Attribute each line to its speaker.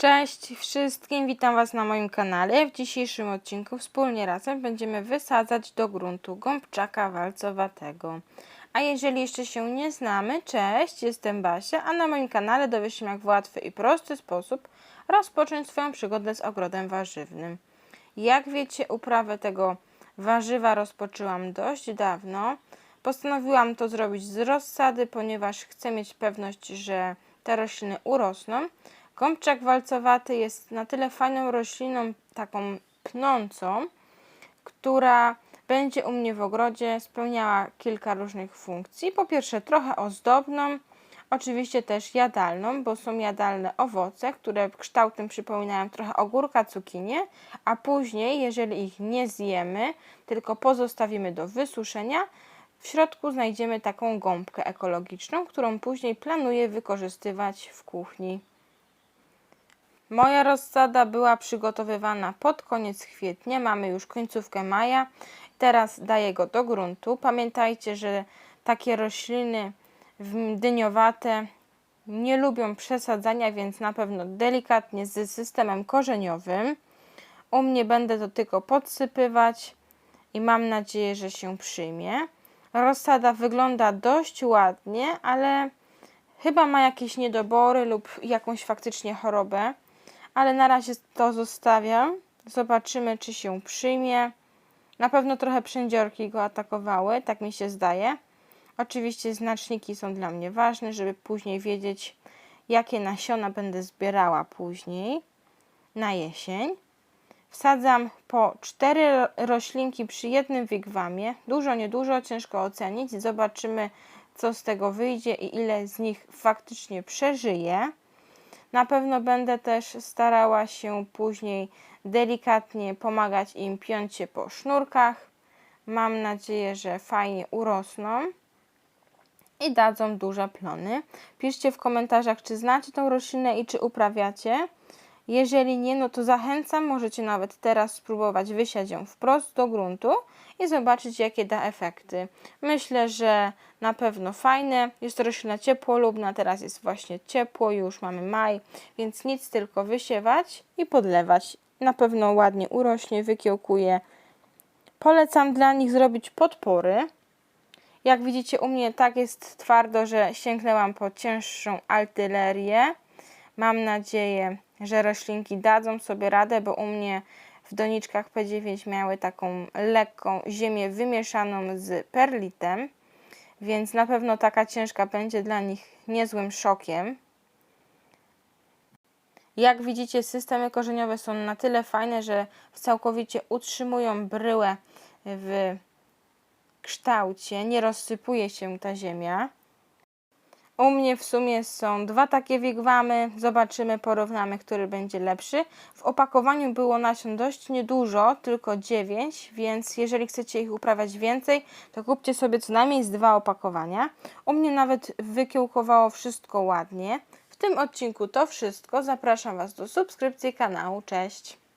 Speaker 1: Cześć wszystkim, witam Was na moim kanale. W dzisiejszym odcinku wspólnie razem będziemy wysadzać do gruntu gąbczaka walcowatego. A jeżeli jeszcze się nie znamy, cześć, jestem Basia, a na moim kanale dowiesz się jak w łatwy i prosty sposób rozpocząć swoją przygodę z ogrodem warzywnym. Jak wiecie, uprawę tego warzywa rozpoczęłam dość dawno. Postanowiłam to zrobić z rozsady, ponieważ chcę mieć pewność, że te rośliny urosną. Gąbczak walcowaty jest na tyle fajną rośliną, taką pnącą, która będzie u mnie w ogrodzie spełniała kilka różnych funkcji. Po pierwsze, trochę ozdobną, oczywiście też jadalną, bo są jadalne owoce, które kształtem przypominają trochę ogórka, cukinię, a później, jeżeli ich nie zjemy, tylko pozostawimy do wysuszenia, w środku znajdziemy taką gąbkę ekologiczną, którą później planuję wykorzystywać w kuchni. Moja rozsada była przygotowywana pod koniec kwietnia, mamy już końcówkę maja. Teraz daję go do gruntu. Pamiętajcie, że takie rośliny dyniowate nie lubią przesadzania, więc na pewno delikatnie z systemem korzeniowym. U mnie będę to tylko podsypywać i mam nadzieję, że się przyjmie. Rozsada wygląda dość ładnie, ale chyba ma jakieś niedobory lub jakąś faktycznie chorobę ale na razie to zostawiam. Zobaczymy, czy się przyjmie. Na pewno trochę przędziorki go atakowały, tak mi się zdaje. Oczywiście znaczniki są dla mnie ważne, żeby później wiedzieć, jakie nasiona będę zbierała później na jesień. Wsadzam po cztery roślinki przy jednym wigwamie. Dużo, niedużo, ciężko ocenić. Zobaczymy, co z tego wyjdzie i ile z nich faktycznie przeżyje. Na pewno będę też starała się później delikatnie pomagać im piąć się po sznurkach. Mam nadzieję, że fajnie urosną i dadzą duże plony. Piszcie w komentarzach, czy znacie tą roślinę i czy uprawiacie. Jeżeli nie, no to zachęcam, możecie nawet teraz spróbować wysiać ją wprost do gruntu i zobaczyć, jakie da efekty. Myślę, że na pewno fajne. Jest to roślina ciepłolubna, teraz jest właśnie ciepło, już mamy maj, więc nic tylko wysiewać i podlewać. Na pewno ładnie urośnie, wykiełkuje. Polecam dla nich zrobić podpory. Jak widzicie u mnie tak jest twardo, że sięgnęłam po cięższą artylerię. Mam nadzieję, że roślinki dadzą sobie radę, bo u mnie w doniczkach P9 miały taką lekką ziemię wymieszaną z perlitem, więc na pewno taka ciężka będzie dla nich niezłym szokiem. Jak widzicie, systemy korzeniowe są na tyle fajne, że całkowicie utrzymują bryłę w kształcie, nie rozsypuje się ta ziemia. U mnie w sumie są dwa takie wigwamy. Zobaczymy, porównamy, który będzie lepszy. W opakowaniu było nasion dość niedużo, tylko 9, więc jeżeli chcecie ich uprawiać więcej, to kupcie sobie co najmniej z dwa opakowania. U mnie nawet wykiełkowało wszystko ładnie. W tym odcinku to wszystko. Zapraszam Was do subskrypcji kanału. Cześć!